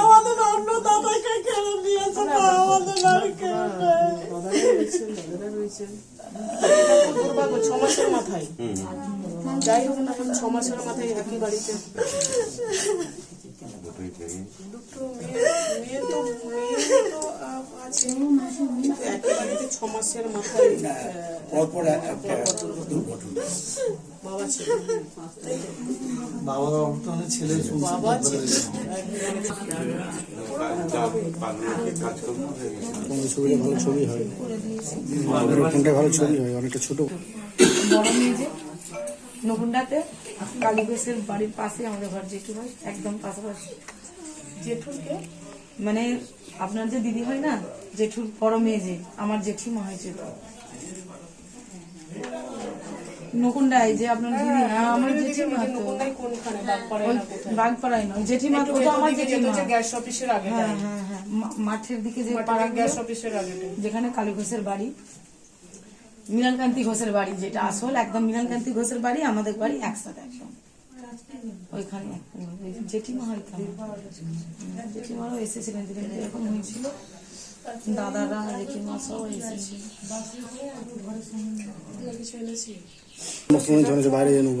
আমাদের অন্য দাদাকে কেড়ে নিয়েছে আমাদের আর কেউ দাদারা রয়েছেন ছ মাসের মাথায় যাই হোক না ছ মাসের মাথায় একই বাড়িতে দুটো মেয়ে মেয়ে তো মেয়ে তো পরপর একটা দুর্ঘটনা। বাবা ছেলে ছবিটা ভালো ছবি হয় ভালো ছবি হয় অনেকটা ছোট। বড় মেয়ে যে ঘোষের বাড়ির পাশে আমাদের ঘর জেঠু হয় একদম পাশাপাশি। জেঠুরকে মানে আপনার যে দিদি হয় না জেঠুর বড় মেয়ে যে আমার জেঠিমা হয়েছে তো নকুন্ডায় যে আপনার দিদি হ্যাঁ আমার জেঠিমা তো। বাগপাড়ায় না কোথায়? বাগপাড়ায় নয় জেঠিমা তো আমার ভেতর দিকে যেত জেঠিমা গ্যাস অফিসের আগে হ্যাঁ হ্যাঁ হ্যাঁ মাঠের দিকে যে পাড়া গ্যাস অফিসের আগে যেখানে কালী ঘোষের বাড়ি। মিলনকান্তি ঘোষের বাড়ি যেটা আসল একদম মিলনকান্তি ঘোষের বাড়ি আমাদের বাড়ি একসাথে একদম। ওইখানে জেঠিমা হয়তো। হুম, এসেছিলেন যেদিন এরকম হয়েছিল। দাদারা জেঠিমা সব এসেছিল বাইরে নেব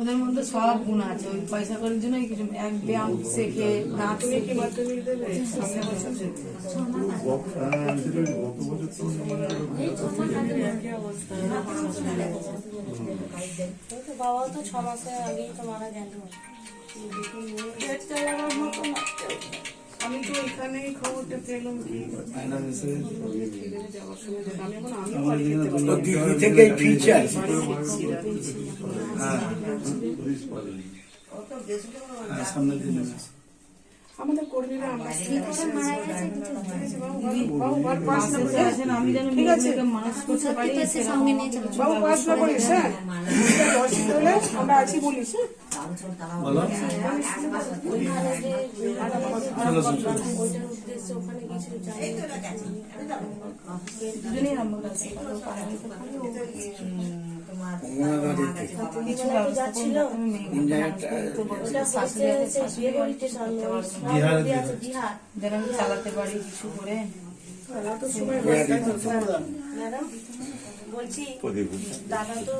ওদের মধ্যে সব গুণ আছে। ওই পয়সা করার জন্য কিছু এক ব্যায়াম শেখে দাঁত শেখে। বাবাও তো ছ মাসের আগেই তো মারা গেল। আমি তো খবরটা পেলাম কি যাওয়ার সময় আমি এখন আমিও বাড়ি যেতে পারি থেকে ফিরছে হ্যাঁ সামনের দিন আছে। আমাদের কর্মীরা আমরা পারি সেরকম বাবু পড়াশোনা করিস হ্যাঁ ঠিক আছে, হলে আমরা আছি বলিস হ্যাঁ দুজনেই আমার কাছে চালাতে পারি কিছু করে। বলছি দাদা তো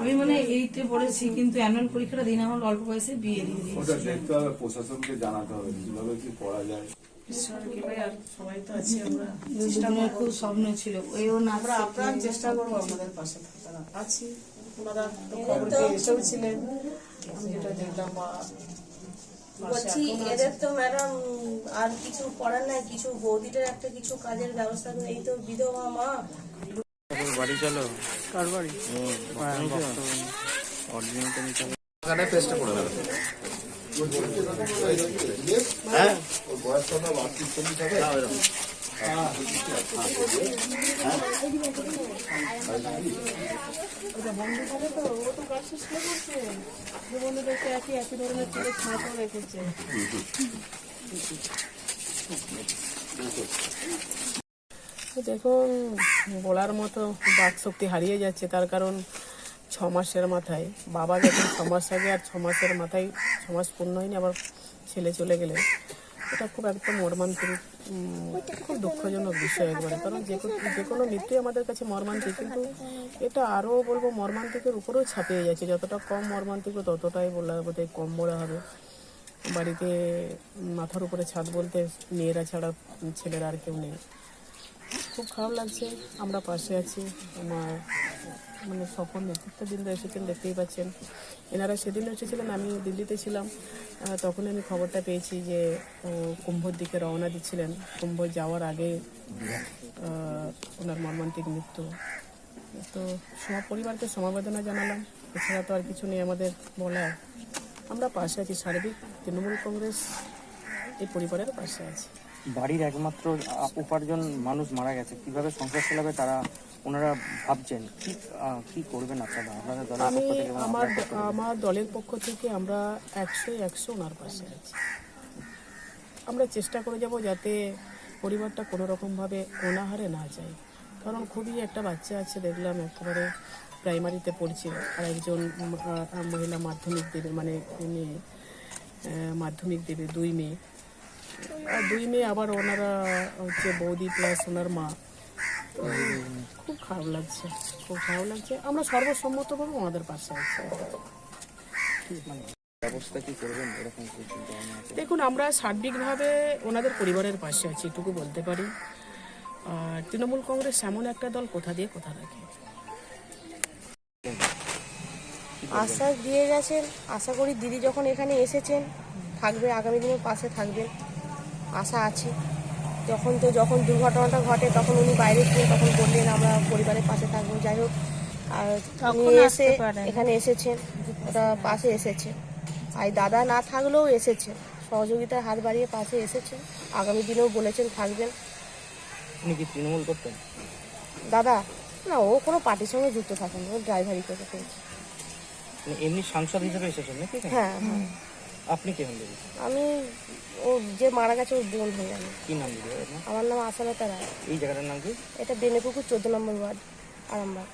আমি মানে এইটে পড়েছি কিন্তু অ্যানুয়াল পরীক্ষাটা দিন আমার অল্প বয়সে বিয়ে দিয়ে প্রশাসনকে জানাতে হবে কীভাবে কি করা যায়। ঈশ্বর কি আর সবাই তো আছি আমরা। দুজনের খুব স্বপ্ন ছিল। ওইও নাচ আমরা আপ্রাণ চেষ্টা করব আমাদের পাশে থাকার আছি। ওনারা তো খবর পেয়ে এসেও ছিলেন। আমি যেটা দেখলাম বা বলছি এদের তো ম্যাডাম আর কিছু করার নাই কিছু বৌদিটার একটা কিছু কাজের ব্যবস্থা করে এই তো বিধবা মা। আটত্রিশ চল্লিশ হবে তো ও দেখুন বলার মতো বাক শক্তি হারিয়ে যাচ্ছে তার কারণ ছ মাসের মাথায়। বাবা যখন ছ মাস আগে আর ছ মাসের মাথায় ছ মাস পূর্ণ হয়নি, আবার ছেলে চলে গেলে, এটা খুব একদম মর্মান্তিক খুব দুঃখজনক বিষয় একবারে। কারণ যে যে কোনো মৃত্যুই আমাদের কাছে মর্মান্তিক, কিন্তু এটা আরও বলব মর্মান্তিকের উপরেও ছাপিয়ে যাচ্ছে। যতটা কম মর্মান্তিক ততটাই বলা বোধহয় কম বলা হবে। বাড়িতে মাথার উপরে ছাদ বলতে মেয়েরা ছাড়া ছেলেরা আর কেউ নেই। খুব খারাপ লাগছে। আমরা পাশে আছি। আমার মানে সকল নেতৃত্ববৃন্দ এসেছেন, দেখতেই পাচ্ছেন। এনারা সেদিন এসেছিলেন আমি দিল্লিতে ছিলাম। তখন আমি খবরটা পেয়েছি যে কুম্ভর দিকে রওনা দিচ্ছিলেন। কুম্ভ যাওয়ার আগে ওনার মর্মান্তিক মৃত্যু। তো সব পরিবারকে সমবেদনা জানালাম। এছাড়া তো আর কিছু নেই আমাদের বলার। আমরা পাশে আছি। সার্বিক তৃণমূল কংগ্রেস এই পরিবারের পাশে আছে। বাড়ির একমাত্র উপার্জন মানুষ মারা গেছে। কীভাবে সংসার চালাবে তারা ওনারা ভাবছেন। কি কি করবেন আপনারা আপনাদের দলের পক্ষ থেকে আমার? আমার দলের পক্ষ থেকে আমরা একশো একশো ওনার পাশে আছি। আমরা চেষ্টা করে যাব যাতে পরিবারটা কোনো রকমভাবে অনাহারে না যায়। কারণ খুবই একটা বাচ্চা আছে দেখলাম একেবারে প্রাইমারিতে পড়ছে আর একজন মহিলা মাধ্যমিক দেবে মানে মেয়ে মাধ্যমিক দেবে দুই মেয়ে। দুই মেয়ে আবার ওনারা হচ্ছে বৌদি প্লাস ওনার মা। খুব খারাপ লাগছে খুব খারাপ লাগছে। আমরা সর্বসম্মতভাবে ওনাদের পাশে আছি। মানে? দেখুন আমরা সার্বিকভাবে ওনাদের পরিবারের পাশে আছি এটুকু বলতে পারি। আর তৃণমূল কংগ্রেস এমন একটা দল কোথা দিয়ে কোথা রাখে আশ্বাস দিয়ে গেছেন। আশা করি দিদি যখন এখানে এসেছেন থাকবে আগামী দিনে পাশে থাকবেন। আশা আছে। যখন তো যখন দুর্ঘটনাটা ঘটে তখন উনি বাইরে ছিলেন তখন বললেন আমরা পরিবারের পাশে থাকব। যাই হোক আর উনি এসে এখানে এসেছেন ওটা পাশে এসেছে আর দাদা না থাকলেও এসেছে সহযোগিতার হাত বাড়িয়ে পাশে এসেছেন। আগামী দিনেও বলেছেন থাকবেন। উনি কি তৃণমূল করতেন? দাদা না ও কোনো পার্টির সঙ্গে যুক্ত থাকেন ও ড্রাইভারি করে মানে এমনি সাংসদ হিসেবে এসেছেন নাকি হ্যাঁ হ্যাঁ। আপনি কে হন দিদি? আমি ও যে মারা গেছে ওর বোন হয়ে আমি কি নাম দিদি আমার নাম আসালতা রায়। এই জায়গাটার নাম কি? এটা বেনেপুকুর চোদ্দ নম্বর ওয়ার্ড আরামবাগ।